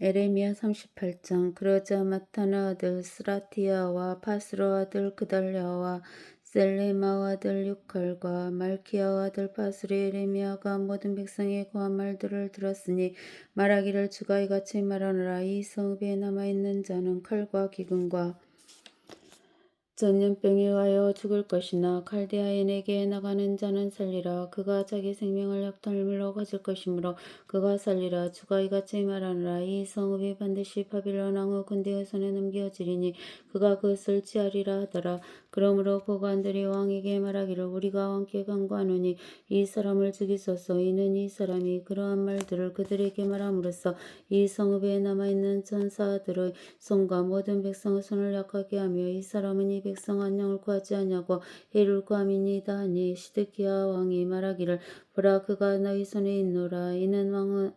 에레미야 38장. 그러자 마타나 아들 스라티아와 파스로 아들 그달랴와 셀레마 아들 유칼과 말키야 아들 파스리 에레미야가 모든 백성의 고한 말들을 들었으니 말하기를 주가 이같이 말하노라. 이 성읍에 남아있는 자는 칼과 기근과 전염병에 의하여 죽을 것이나 칼데아인에게 나가는 자는 살리라. 그가 자기 생명을 약탈물로 가질 것이므로 그가 살리라. 주가 이같이 말하노라. 이 성읍이 반드시 바빌론 왕의 군대의 손에 넘겨지리니 그가 그것을 취하리라 하더라. 그러므로 보관들이 왕에게 말하기를 우리가 왕께 간구하노니 이 사람을 죽이소서. 이는 이 사람이 그러한 말들을 그들에게 말함으로써 이 성읍에 남아있는 전사들의 손과 모든 백성의 손을 약하게 하며 이 사람은 이 백성 안녕을 구하지 아니하고 해를 구함이니이다 하니 시드기야 왕이 말하기를 보라 그가 너희 손에 있노라 이는 왕은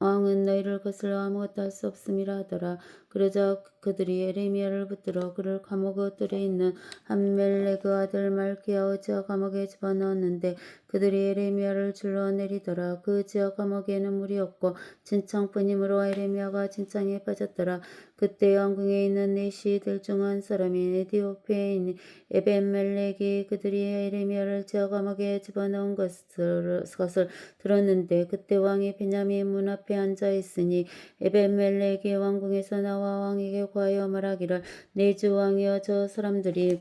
왕은 너희를 거슬러 아무것도 할 수 없음이라 하더라. 그러자 그들이 에레미야를 붙들어 그를 감옥의 뜰에 있는 함멜레그 아들 말기야의 지하 감옥에 집어넣었는데 그들이 에레미야를 줄러 내리더라. 그 지하 감옥에는 물이 없고 진창뿐이므로 에레미야가 진창에 빠졌더라. 그때 왕궁에 있는 네 시들 중 한 사람인 에디오피아인 에벤멜렉이 그들이 에레미야를 지하 감옥에 집어넣은 것을, 것을 들었는데 그때 왕이 베냐민 문 앞에 앉아 있으니 에벤멜렉이 왕궁에서 나와 왕에게 구하여 말하기를 내 주 왕이여 저 사람들이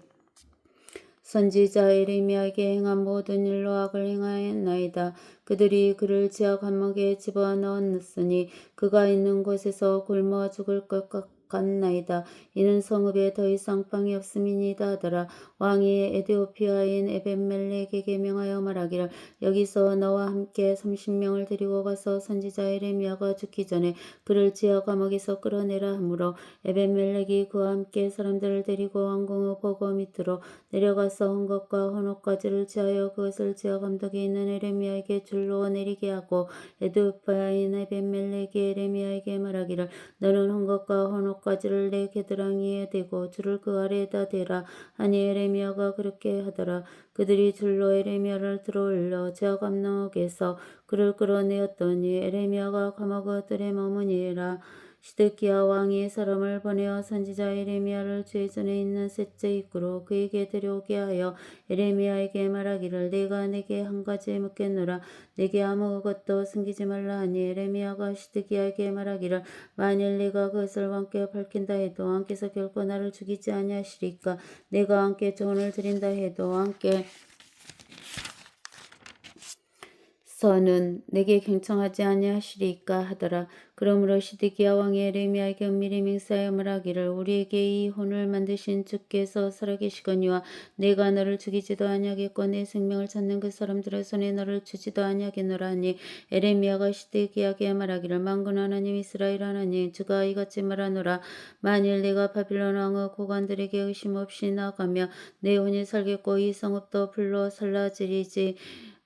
선지자 에레미야에게 행한 모든 일로 악을 행하였나이다. 그들이 그를 지하 감옥에 집어넣었으니 그가 있는 곳에서 굶어 죽을 것 같 나이다. 이는 성읍에 더 이상 빵이 없음이니이다 하더라. 왕이 에디오피아인 에벤멜렉에게 명하여 말하기를 여기서 너와 함께 30명을 데리고 가서 선지자 에레미야가 죽기 전에 그를 지하 감옥에서 끌어내라 하므로 에벤멜렉이 그와 함께 사람들을 데리고 왕궁의 보고 밑으로 내려가서 헌것과 헌옷까지를 지하여 그것을 지하 감독에 있는 에레미야에게 줄로 내리게 하고 에디오피아인 에벤멜렉이 에레미야에게 말하기를 너는 헌것과 헌옷 까지를 내 겨드랑이에 대고 줄을 그 아래에다 대라. 하니 에레미야가 그렇게 하더라. 그들이 줄로 에레미야를 들어올려 지하 감독에서 그를 끌어내었더니 에레미야가 감옥의 뜰에 머무니라 시드기야 왕이 사람을 보내어 선지자 에레미야를 죄전에 있는 셋째 입구로 그에게 데려오게 하여 에레미야에게 말하기를 내가 내게 한 가지 묻겠노라. 내게 아무것도 숨기지 말라 하니 에레미야가 시드기야에게 말하기를 만일 내가 그것을 왕께 밝힌다 해도 왕께서 결코 나를 죽이지 아니하시리까? 내가 왕께 조언을 드린다 해도 왕께 서는 내게 경청하지 아니하시리까 하더라. 그러므로 시드기야 왕이 에레미야에게 은밀히 맹세하여 말하기를 우리에게 이 혼을 만드신 주께서 살아계시거니와 내가 너를 죽이지도 아니하겠고 내 생명을 찾는 그 사람들의 손에 너를 주지도 아니하겠노라 하니 에레미야가 시드기야에게 말하기를 만군 하나님 이스라엘 하나님 주가 이같이 말하노라 만일 내가 바빌론 왕의 고관들에게 의심 없이 나가며 내 혼이 살겠고 이 성읍도 불로 살라지리지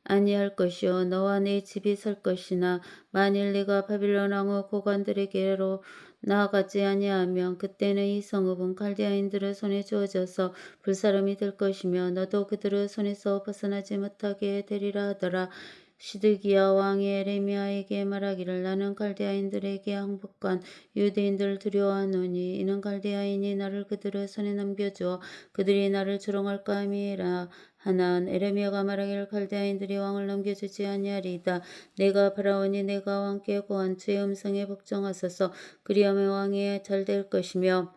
아니할 것이요 너와 내 집이 설 것이나 만일 내가 바빌론 왕의 고관들에게로 나아가지 아니하면 그때는 이 성읍은 칼디아인들의 손에 주어져서 불사람이 될 것이며 너도 그들의 손에서 벗어나지 못하게 되리라 하더라. 시드기야 왕이 에레미야에게 말하기를 나는 갈대아인들에게 항복한 유대인들을 두려워하노니 이는 갈대아인이 나를 그들의 손에 넘겨주어 그들이 나를 조롱할까 함이라 하나 에레미야가 말하기를 갈대아인들이 왕을 넘겨주지 아니하리이다. 내가 바라오니 내가 왕께 고한 주의 음성에 복종하소서 그리하면 왕이 잘 될 것이며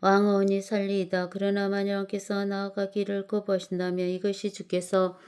왕의 혼이 살리이다. 그러나 만일 왕께서 나아가기를 거부하신다면 이것이 주께서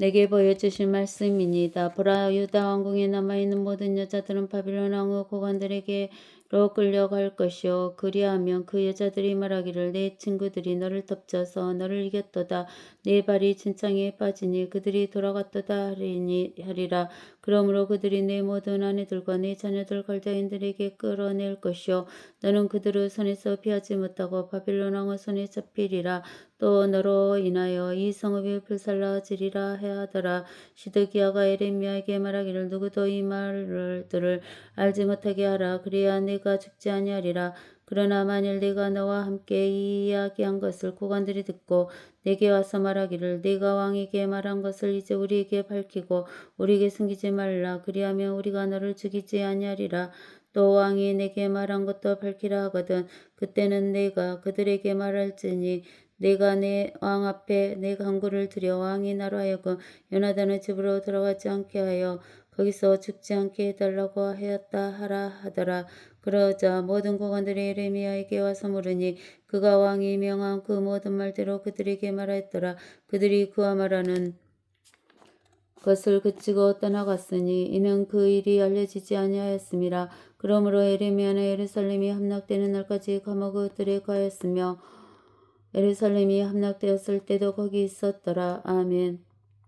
내게 보여주신 말씀입니다. 보라 유다 왕궁에 남아있는 모든 여자들은 바빌론 왕의 고관들에게 로 끌려갈 것이요. 그리하면 그 여자들이 말하기를 내 친구들이 너를 덮쳐서 너를 이겼도다. 내 발이 진창에 빠지니 그들이 돌아갔도다 하리니 하리라. 그러므로 그들이 내 모든 아내들과 내 자녀들 갈대인들에게 끌어낼 것이요. 너는 그들의 손에서 피하지 못하고 바빌론 왕의 손에 잡히리라. 또 너로 인하여 이 성읍이 불살라지리라 하더라. 시드기야가 에레미야에게 말하기를 누구도 이 말들을 알지 못하게 하라. 그래야 내가 네가 죽지 아니하리라. 그러나 만일 내가 너와 함께 이 이야기한 것을 고관들이 듣고 내게 와서 말하기를 내가 왕에게 말한 것을 이제 우리에게 밝히고 우리에게 숨기지 말라. 그리하면 우리가 너를 죽이지 아니하리라. 또 왕이 내게 말한 것도 밝히라 하거든 그때는 내가 그들에게 말할지니 내가 내 왕 앞에 내 간구를 드려 왕이 나로 하여금 요나단의 집으로 들어가지 않게 하여 거기서 죽지 않게 해달라고 하였다 하라 하더라. 그러자 모든 고관들이 예레미야에게 와서 물으니 그가 왕이 명한 그 모든 말대로 그들에게 말하였더라. 그들이 그와 말하는 것을 그치고 떠나갔으니 이는 그 일이 알려지지 아니하였음이라. 그러므로 에레미야는 예루살렘이 함락되는 날까지 감옥들에 가였으며 예루살렘이 함락되었을 때도 거기 있었더라. 아멘.